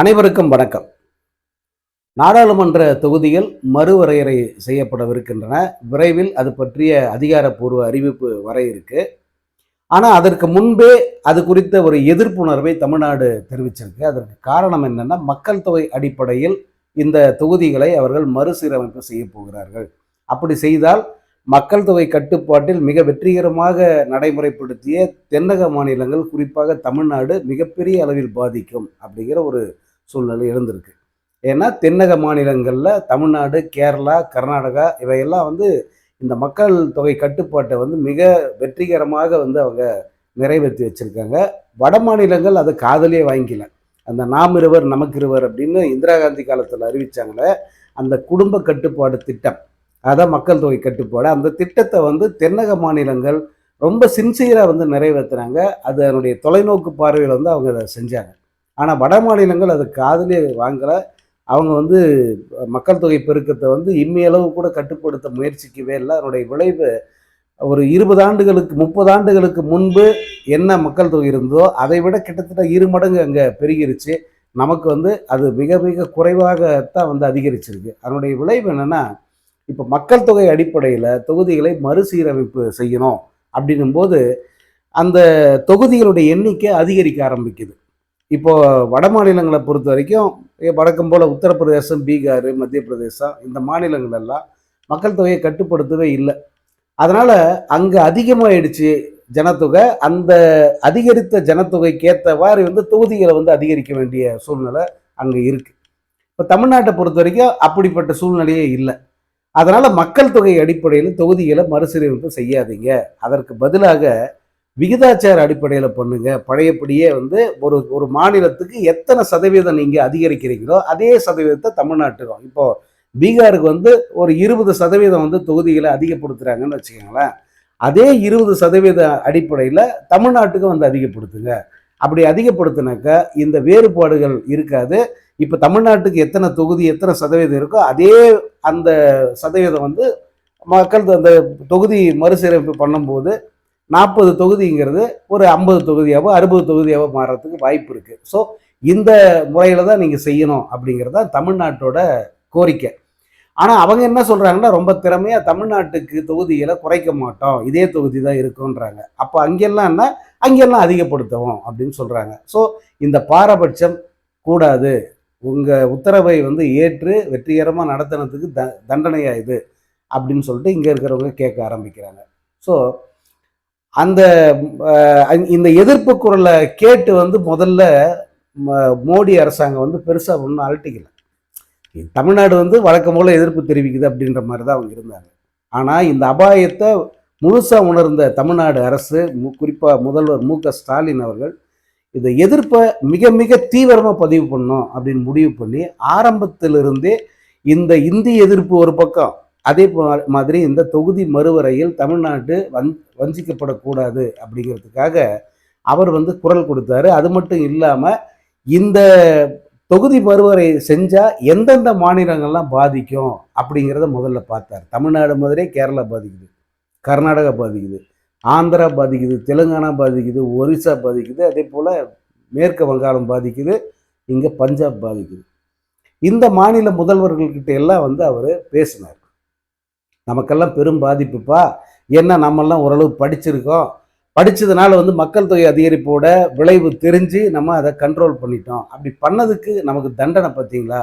அனைவருக்கும் வணக்கம். நாடாளுமன்ற தொகுதிகள் மறுவரையறை செய்யப்படவிருக்கின்றன. விரைவில் அது பற்றிய அதிகாரப்பூர்வ அறிவிப்பு வர இருக்கு. ஆனால் அதற்கு முன்பே அது குறித்த ஒரு எதிர்ப்புணர்வை தமிழ்நாடு தெரிவிச்சிருக்கு. அதற்கு காரணம் என்னன்னா மக்கள் தொகை அடிப்படையில் இந்த தொகுதிகளை அவர்கள் மறுசீரமைப்பு செய்ய போகிறார்கள். அப்படி செய்தால் மக்கள் தொகை கட்டுப்பாட்டில் மிக வெற்றிகரமாக நடைமுறைப்படுத்திய தென்னக மாநிலங்கள் குறிப்பாக தமிழ்நாடு மிகப்பெரிய அளவில் பாதிக்கும் அப்படிங்கிற ஒரு சூழ்நிலை இருந்திருக்கு. ஏன்னா தென்னக மாநிலங்களில் தமிழ்நாடு கேரளா கர்நாடகா இவையெல்லாம் வந்து இந்த மக்கள் தொகை கட்டுப்பாட்டை வந்து மிக வெற்றிகரமாக வந்து அவங்க நிறைவேற்றி வச்சுருக்காங்க. வட மாநிலங்கள் அதை காதலே வாங்கிக்கல. அந்த நாம் இருவர் நமக்கு இருவர் அப்படின்னு இந்திரா காந்தி காலத்தில் அறிவித்தாங்களே அந்த குடும்ப கட்டுப்பாடு திட்டம் அதான் மக்கள் தொகை கட்டுப்பாடு அந்த திட்டத்தை வந்து தென்னக மாநிலங்கள் ரொம்ப சின்சியராக வந்து நிறைவேற்றுறாங்க அது அதனுடைய தொலைநோக்கு பார்வையில் வந்து அவங்க அதை செஞ்சாங்க. ஆனால் வட மாநிலங்கள் அது காதலே வாங்கலை. அவங்க வந்து மக்கள் தொகை பெருக்கத்தை வந்து இம்மையளவு கூட கட்டுப்படுத்த முயற்சிக்கவே இல்லை. அதனுடைய விளைவு ஒரு இருபது ஆண்டுகளுக்கு முப்பது ஆண்டுகளுக்கு முன்பு என்ன மக்கள் தொகை இருந்ததோ அதை விட கிட்டத்தட்ட இரு மடங்கு அங்கே பெருகிருச்சு. நமக்கு வந்து அது மிக மிக குறைவாகத்தான் வந்து அதிகரிச்சிருக்கு. அதனுடைய விளைவு என்னென்னா இப்போ மக்கள் தொகை அடிப்படையில் தொகுதிகளை மறுசீரமைப்பு செய்யணும் அப்படின்னும்போது அந்த தொகுதிகளுடைய எண்ணிக்கை அதிகரிக்க ஆரம்பிக்குது. இப்போ வட மாநிலங்களை பொறுத்த வரைக்கும் வடக்கம் போல் உத்தரப்பிரதேசம் பீகார் மத்திய பிரதேசம் இந்த மாநிலங்கள் எல்லாம் மக்கள் தொகையை கட்டுப்படுத்தவே இல்லை. அதனால் அங்கே அதிகமாகிடுச்சு ஜனத்தொகை. அந்த அதிகரித்த ஜனத்தொகைக்கு ஏற்றவாறு வந்து தொகுதிகளை வந்து அதிகரிக்க வேண்டிய சூழ்நிலை அங்கே இருக்குது இப்போ தமிழ்நாட்டை பொறுத்த வரைக்கும் அப்படிப்பட்ட சூழ்நிலையே இல்லை. அதனால் மக்கள் தொகை அடிப்படையில் தொகுதிகளை மறுசீரமைப்பு செய்யாதீங்க. அதற்கு பதிலாக விகிதாச்சார அடிப்படையில் பண்ணுங்க. பழையபடியே வந்து ஒரு ஒரு மாநிலத்துக்கு எத்தனை சதவீதம் நீங்கள் அதிகரிக்கிறீங்களோ அதே சதவீதத்தை தமிழ்நாட்டுக்கும் இப்போ பீகாருக்கு வந்து ஒரு இருபது சதவீதம் வந்து தொகுதிகளை அதிகப்படுத்துகிறாங்கன்னு வச்சுக்கோங்களேன். அதே இருபது சதவீத அடிப்படையில் தமிழ்நாட்டுக்கும் வந்து அதிகப்படுத்துங்க. அப்படி அதிகப்படுத்தினாக்கா இந்த வேறுபாடுகள் இருக்காது. இப்போ தமிழ்நாட்டுக்கு எத்தனை தொகுதி எத்தனை சதவீதம் இருக்கோ அதே அந்த சதவீதம் வந்து மக்கள் அந்த தொகுதி மறுசீரமைப்பு பண்ணும்போது நாற்பது தொகுதிங்கிறது ஒரு ஐம்பது தொகுதியாகவோ அறுபது தொகுதியாகவோ மாறுறதுக்கு வாய்ப்பு இருக்குது ஸோ இந்த முறையில் தான் நீங்கள் செய்யணும் அப்படிங்கிறது தான் தமிழ்நாட்டோட கோரிக்கை. ஆனால் அவங்க என்ன சொல்கிறாங்கன்னா ரொம்ப திறமையாக தமிழ்நாட்டுக்கு தொகுதிகளை குறைக்க மாட்டோம். இதே தொகுதி தான் இருக்குன்றாங்க அப்போ அங்கெல்லாம்னா அங்கெல்லாம் அதிகப்படுத்தவும் அப்படின்னு சொல்கிறாங்க ஸோ இந்த பாரபட்சம் கூடாது. உங்கள் உத்தரவை வந்து ஏற்று வெற்றிகரமாக நடத்தினதுக்கு த தண்டனையாக இது அப்படின்னு சொல்லிட்டு இங்கே இருக்கிறவங்க கேட்க ஆரம்பிக்கிறாங்க. ஸோ அந்த இந்த எதிர்ப்பு குரலை கேட்டு வந்து முதல்ல மோடி அரசாங்கம் வந்து பெருசாக ஒன்றும் அழட்டிக்கல தமிழ்நாடு வந்து வழக்கம் போல் எதிர்ப்பு தெரிவிக்குது அப்படின்ற மாதிரி தான் அவங்க இருந்தாங்க. ஆனால் இந்த அபாயத்தை முழுசாக உணர்ந்த தமிழ்நாடு அரசு குறிப்பாக முதல்வர் மு க ஸ்டாலின் அவர்கள் இந்த எதிர்ப்பை மிக மிக தீவிரமாக பதிவு பண்ணோம் அப்படின்னு முடிவு பண்ணி ஆரம்பத்திலிருந்தே இந்த இந்தி எதிர்ப்பு ஒரு பக்கம். அதே மாதிரி இந்த தொகுதி மறுவரையில் தமிழ்நாட்டு வந் வஞ்சிக்கப்படக்கூடாது அப்படிங்கிறதுக்காக அவர் வந்து குரல் கொடுத்தாரு. அது மட்டும் இல்லாமல் இந்த தொகுதி மறுவரை செஞ்சால் எந்தெந்த மாநிலங்கள்லாம் பாதிக்கும் அப்படிங்கிறத முதல்ல பார்த்தார். தமிழ்நாடு முதலே கேரளா பாதிக்குது கர்நாடகா பாதிக்குது ஆந்திரா பாதிக்குது தெலுங்கானா பாதிக்குது ஒரிசா பாதிக்குது அதே போல் மேற்கு வங்காளம் பாதிக்குது இங்கே பஞ்சாப் பாதிக்குது. இந்த மாநில முதல்வர்கள்கிட்ட எல்லாம் வந்து அவர் பேசினார். நமக்கெல்லாம் பெரும் பாதிப்புப்பா. என்ன நம்மெல்லாம் ஓரளவு படிச்சிருக்கோம். படித்ததுனால வந்து மக்கள் தொகை அதிகரிப்போட விளைவு தெரிஞ்சு நம்ம அதை கண்ட்ரோல் பண்ணிட்டோம். அப்படி பண்ணதுக்கு நமக்கு தண்டனை பார்த்தீங்களா?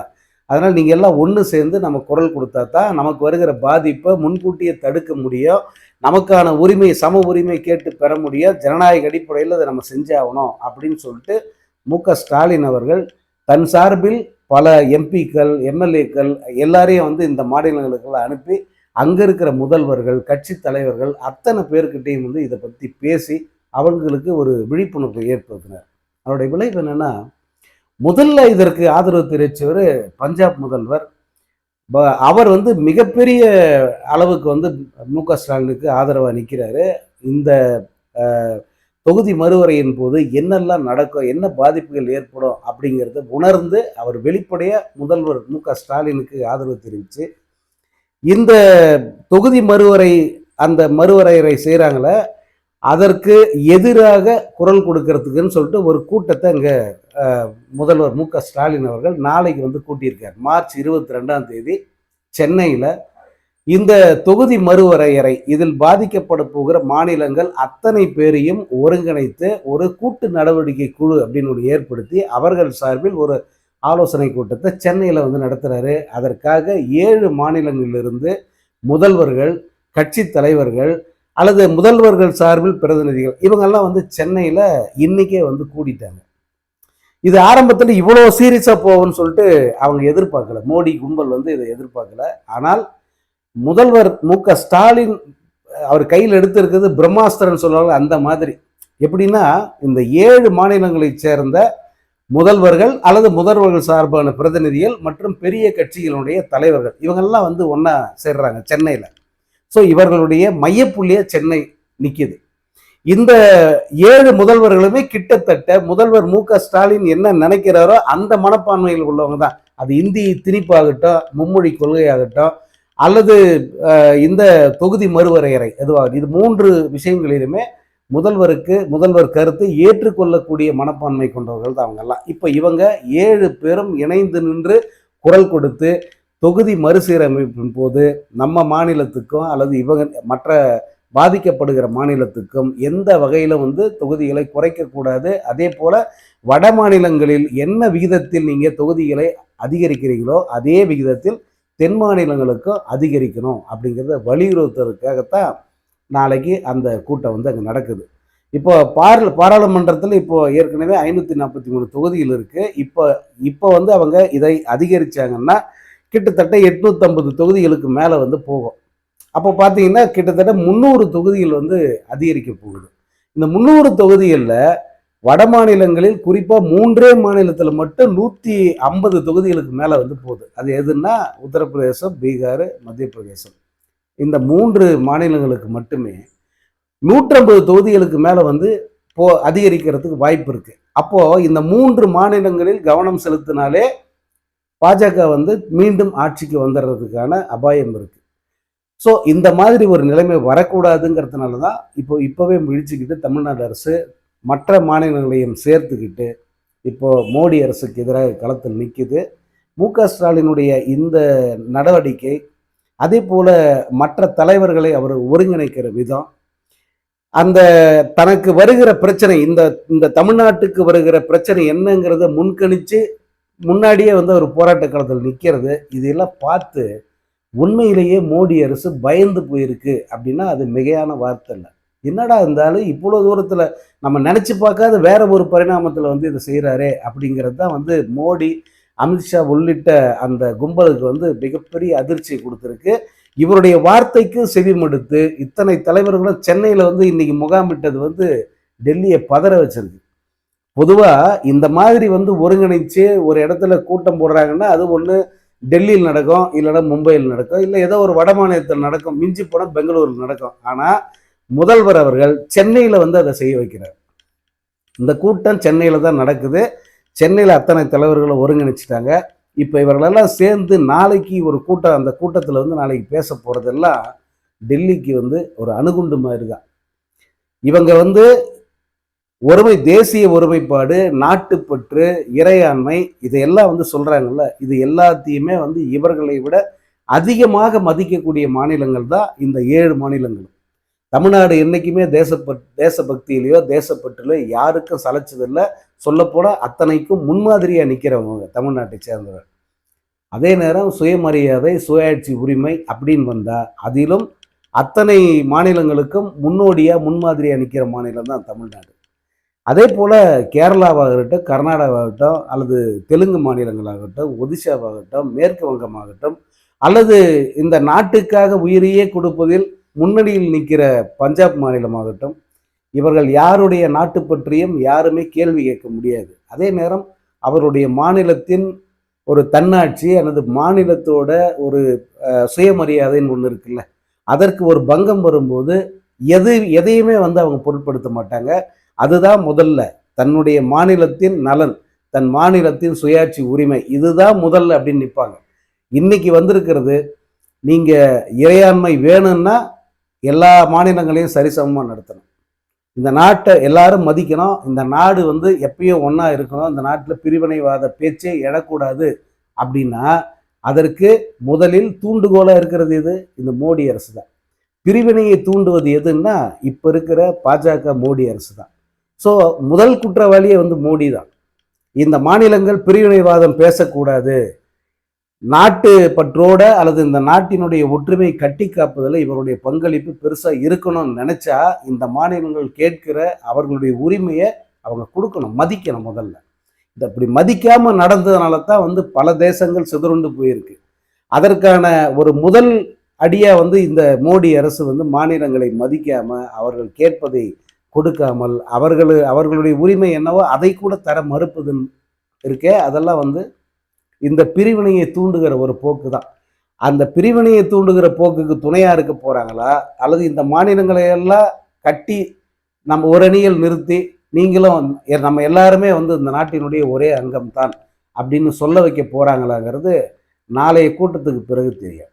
அதனால் நீங்கள் எல்லாம் ஒன்று சேர்ந்து நம்ம குரல் கொடுத்தா தான் நமக்கு வருகிற பாதிப்பை முன்கூட்டியே தடுக்க முடியும். நமக்கான உரிமை சம உரிமை கேட்டு பெற முடியும். ஜனநாயக அடிப்படையில் அதை நம்ம செஞ்சாகணும் அப்படின்னு சொல்லிட்டு மு க ஸ்டாலின் அவர்கள் தன் சார்பில் பல எம்பிக்கள் எம்எல்ஏக்கள் எல்லாரையும் வந்து இந்த மாநிலங்களுக்கெல்லாம் அனுப்பி அங்கே இருக்கிற முதல்வர்கள் கட்சி தலைவர்கள் அத்தனை பேர்கிட்டையும் வந்து இதை பற்றி பேசி அவங்களுக்கு ஒரு விழிப்புணர்வை ஏற்படுத்தினார். அவருடைய விளைவு என்னென்னா முதல்ல இதற்கு ஆதரவு தெரிவித்தவர் பஞ்சாப் முதல்வர். அவர் வந்து மிகப்பெரிய அளவுக்கு வந்து மு க ஸ்டாலினுக்கு ஆதரவாக நிற்கிறாரு இந்த தொகுதி மறுவரையின் போது என்னெல்லாம் நடக்கும் என்ன பாதிப்புகள் ஏற்படும் அப்படிங்கிறத உணர்ந்து அவர் வெளிப்படையாக முதல்வர் மு க ஸ்டாலினுக்கு ஆதரவு தெரிவித்து இந்த தொகுதி மறுவரை அந்த மறுவரையறை செய்கிறாங்களே அதற்கு எதிராக குரல் கொடுக்கறதுக்குன்னு சொல்லிட்டு ஒரு கூட்டத்தை அங்கே முதல்வர் மு க ஸ்டாலின் அவர்கள் நாளைக்கு வந்து கூட்டியிருக்கார். மார்ச் இருபத்தி ரெண்டாம் தேதி சென்னையில். இந்த தொகுதி மறுவரையறை இதில் பாதிக்கப்பட போகிற மாநிலங்கள் அத்தனை பேரையும் ஒருங்கிணைத்து ஒரு கூட்டு நடவடிக்கை குழு அப்படின்னு ஒன்று ஏற்படுத்தி அவர்கள் சார்பில் ஒரு ஆலோசனை கூட்டத்தை சென்னையில் வந்து நடத்துகிறாரு அதற்காக ஏழு மாநிலங்களிலிருந்து முதல்வர்கள் கட்சி தலைவர்கள் அல்லது முதல்வர்கள் சார்பில் பிரதிநிதிகள் இவங்கெல்லாம் வந்து சென்னையில் இன்னைக்கே வந்து கூடிட்டாங்க. இது ஆரம்பத்தில் இவ்வளோ சீரியஸாக போகும்னு சொல்லிட்டு அவங்க எதிர்பார்க்கல. மோடி கும்பல் வந்து இதை எதிர்பார்க்கல. ஆனால் முதல்வர் மு க ஸ்டாலின் அவர் கையில் எடுத்திருக்கிறது பிரம்மாஸ்திரன் சொல்லுவாங்க அந்த மாதிரி. எப்படின்னா இந்த ஏழு மாநிலங்களைச் சேர்ந்த முதல்வர்கள் அல்லது முதல்வர்கள் சார்பான பிரதிநிதிகள் மற்றும் பெரிய கட்சிகளுடைய தலைவர்கள். இவங்கெல்லாம் வந்து ஒன்றா சேர்றாங்க சென்னையில். ஸோ இவர்களுடைய மையப்புள்ளியாக சென்னை நிற்கிது இந்த ஏழு முதல்வர்களுமே கிட்டத்தட்ட முதல்வர் மு க ஸ்டாலின் என்ன நினைக்கிறாரோ அந்த மனப்பான்மையில் உள்ளவங்க தான். அது இந்தி திணிப்பாகட்டும் மும்மொழி கொள்கையாகட்டும் அல்லது இந்த தொகுதி மறுவரையறை எதுவாக இது மூன்று விஷயங்களிலுமே முதல்வருக்கு முதல்வர் கருத்தை ஏற்றுக்கொள்ளக்கூடிய மனப்பான்மை கொண்டவர்கள் தான் அவங்கெல்லாம் இப்போ இவங்க ஏழு பேரும் இணைந்து நின்று குரல் கொடுத்து தொகுதி மறுசீரமைப்பின் போது நம்ம மாநிலத்துக்கும் அல்லது இவங்க மற்ற பாதிக்கப்படுகிற மாநிலத்துக்கும் எந்த வகையில் வந்து தொகுதிகளை குறைக்கக்கூடாது அதே போல் வட மாநிலங்களில் என்ன விகிதத்தில் நீங்கள் தொகுதிகளை அதிகரிக்கிறீங்களோ அதே விகிதத்தில் தென் மாநிலங்களுக்கும் அதிகரிக்கணும் அப்படிங்கிறத வலியுறுத்துறதுக்காகத்தான் நாளைக்கு அந்த கூட்டம் வந்து அங்கே நடக்குது. இப்போ பார் பாராளுமன்றத்தில் இப்போ ஏற்கனவே ஐநூற்றி நாற்பத்தி மூணு தொகுதிகள் இருக்குது இப்போ இப்போ வந்து அவங்க இதை அதிகரித்தாங்கன்னா கிட்டத்தட்ட எட்நூற்றம்பது தொகுதிகளுக்கு மேலே வந்து போகும். அப்போ பார்த்தீங்கன்னா கிட்டத்தட்ட முந்நூறு தொகுதிகள் வந்து அதிகரிக்க போகுது. இந்த முந்நூறு தொகுதிகளில் வட மாநிலங்களில் குறிப்பாக மூன்றே மாநிலத்தில் மட்டும் நூற்றி ஐம்பது தொகுதிகளுக்கு மேலே வந்து போகுது. அது எதுன்னா உத்தரப்பிரதேசம் பீகார் மத்திய பிரதேசம் இந்த மூன்று மாநிலங்களுக்கு மட்டுமே நூற்றம்பது தொகுதிகளுக்கு மேலே வந்து போ அதிகரிக்கிறதுக்கு வாய்ப்பு இருக்குது அப்போது இந்த மூன்று மாநிலங்களில் கவனம் செலுத்தினாலே பாஜக வந்து மீண்டும் ஆட்சிக்கு வந்துடுறதுக்கான அபாயம் இருக்குது ஸோ இந்த மாதிரி ஒரு நிலைமை வரக்கூடாதுங்கிறதுனால தான் இப்போ இப்போவே முழிச்சுக்கிட்டு தமிழ்நாடு அரசு மற்ற மாநிலங்களையும் சேர்த்துக்கிட்டு இப்போது மோடி அரசுக்கு எதிராக களத்தில் நிற்கிது மு க ஸ்டாலினுடைய இந்த நடவடிக்கை அதே போல் மற்ற தலைவர்களை அவர் ஒருங்கிணைக்கிற விதம் அந்த தனக்கு வருகிற பிரச்சனை இந்த இந்த தமிழ்நாட்டுக்கு வருகிற பிரச்சனை என்னங்கிறத முன்கணித்து முன்னாடியே வந்து ஒரு போராட்ட காலத்தில் நிற்கிறது இதெல்லாம் பார்த்து உண்மையிலேயே மோடி அரசு பயந்து போயிருக்கு அப்படின்னா அது மிகையான வார்த்தை இல்லை. என்னடா இருந்தாலும் இவ்வளோ தூரத்தில் நம்ம நினச்சி பார்க்காத வேற ஒரு பரிணாமத்தில் வந்து இதை செய்கிறாரே அப்படிங்கிறது தான் வந்து மோடி அமித்ஷா உள்ளிட்ட அந்த கும்பலுக்கு வந்து மிகப்பெரிய அதிர்ச்சியை கொடுத்துருக்கு. இவருடைய வார்த்தைக்கு செவிமடுத்து இத்தனை தலைவர்களும் சென்னையில் வந்து இன்னைக்கு முகாமிட்டது வந்து டெல்லியை பதற வச்சிருக்கு. பொதுவாக இந்த மாதிரி வந்து ஒருங்கிணைச்சு ஒரு இடத்துல கூட்டம் போடுறாங்கன்னா அது ஒன்று டெல்லியில் நடக்கும் இல்லைன்னா மும்பையில் நடக்கும் இல்லை ஏதோ ஒரு வட மாநிலத்தில் நடக்கும் மிஞ்சி போனால் பெங்களூரில் நடக்கும். ஆனால் முதல்வர் அவர்கள் சென்னையில் வந்து அதை செய்ய வைக்கிறார். இந்த கூட்டம் சென்னையில் தான் நடக்குது. சென்னையில் அத்தனை தலைவர்களை ஒருங்கிணைச்சிட்டாங்க. இப்போ இவர்களெல்லாம் சேர்ந்து நாளைக்கு ஒரு கூட்டம் அந்த கூட்டத்தில் வந்து நாளைக்கு பேச போகிறதெல்லாம் டெல்லிக்கு வந்து ஒரு அணுகுண்டு மாதிரி தான் இவங்க வந்து ஒருமை தேசிய ஒருமைப்பாடு நாட்டுப்பற்று இறையாண்மை இதையெல்லாம் வந்து சொல்கிறாங்கல்ல இது எல்லாத்தையுமே வந்து இவர்களை விட அதிகமாக மதிக்கக்கூடிய மாநிலங்கள் தான் இந்த ஏழு மாநிலங்களும். தமிழ்நாடு என்றைக்குமே தேசப்பட் தேசபக்தியிலையோ தேசப்பற்றிலையோ யாருக்கும் சலைச்சதில்லை சொல்லப்போனால் அத்தனைக்கும் முன்மாதிரியாக நிற்கிறவங்க தமிழ்நாட்டை சேர்ந்தவர். அதே நேரம் சுயமரியாதை சுயாட்சி உரிமை அப்படின்னு வந்தால் அதிலும் அத்தனை மாநிலங்களுக்கும் முன்னோடியாக முன்மாதிரியாக நிற்கிற மாநிலம் தான் தமிழ்நாடு. அதே போல் கேரளாவாகட்டும் கர்நாடகாவாகட்டும் அல்லது தெலுங்கு மாநிலங்களாகட்டும் ஒடிசாவாகட்டும் மேற்கு வங்கமாகட்டும் அல்லது இந்த நாட்டுக்காக உயிரையே கொடுப்பதில் முன்னணியில் நிற்கிற பஞ்சாப் மாநிலமாகட்டும் இவர்கள் யாருடைய நாட்டு பற்றியும் யாருமே கேள்வி கேட்க முடியாது. அதே நேரம் அவருடைய மாநிலத்தின் ஒரு தன்னாட்சி அல்லது மாநிலத்தோட ஒரு சுயமரியாதைன்னு ஒன்று இருக்குல்ல அதற்கு ஒரு பங்கம் வரும்போது எது எதையுமே வந்து அவங்க பொருட்படுத்த மாட்டாங்க. அதுதான் முதல்ல தன்னுடைய மாநிலத்தின் நலன் தன் மாநிலத்தின் சுயாட்சி உரிமை இதுதான் முதல்ல அப்படின்னு நிற்பாங்க இன்னைக்கு வந்திருக்கிறது நீங்கள் இறையாண்மை வேணும்னா எல்லா மாநிலங்களையும் சரிசமமாக நடத்தணும். இந்த நாட்டை எல்லாரும் மதிக்கணும். இந்த நாடு வந்து எப்பயும் ஒன்றா இருக்கணும். இந்த நாட்டில் பிரிவினைவாத பேச்சே எழக்கூடாது. அப்படின்னா அதற்கு முதலில் தூண்டுகோலாக இருக்கிறது எது? இந்த மோடி அரசு தான் பிரிவினையை தூண்டுவது எதுன்னா இப்போ இருக்கிற பாஜக மோடி அரசு தான் ஸோ முதல் குற்றவாளியே வந்து மோடி தான் இந்த மாநிலங்கள் பிரிவினைவாதம் பேசக்கூடாது. நாட்டு பற்றோட அல்லது இந்த நாட்டினுடைய ஒற்றுமை கட்டி காப்பதில் இவருடைய பங்களிப்பு பெருசாக இருக்கணும்னு நினச்சா இந்த மாநிலங்கள் கேட்கிற அவர்களுடைய உரிமையை அவங்க கொடுக்கணும் மதிக்கணும் முதல்ல. இந்த இப்படி மதிக்காமல் நடந்ததுனால தான் வந்து பல தேசங்கள் சிதறுண்டு போயிருக்கு. அதற்கான ஒரு முதல் அடியாக வந்து இந்த மோடி அரசு வந்து மாநிலங்களை மதிக்காமல் அவர்கள் கேட்பதை கொடுக்காமல் அவர்கள் அவர்களுடைய உரிமை என்னவோ அதை கூட தர மறுப்பதுன்னு இருக்கே அதெல்லாம் வந்து இந்த பிரிவினையை தூண்டுகிற ஒரு போக்கு தான் அந்த பிரிவினையை தூண்டுகிற போக்குக்கு துணையாக இருக்க போகிறாங்களா அல்லது இந்த மாநிலங்களை எல்லாம் கட்டி நம்ம ஒரு அணியில் நிறுத்தி நீங்களும் எ- நம்ம எல்லாருமே வந்து இந்த நாட்டினுடைய ஒரே அங்கம் தான் அப்படின்னு சொல்ல வைக்க போகிறாங்களாங்கிறது நாளைய கூட்டத்துக்கு பிறகு தெரியும்.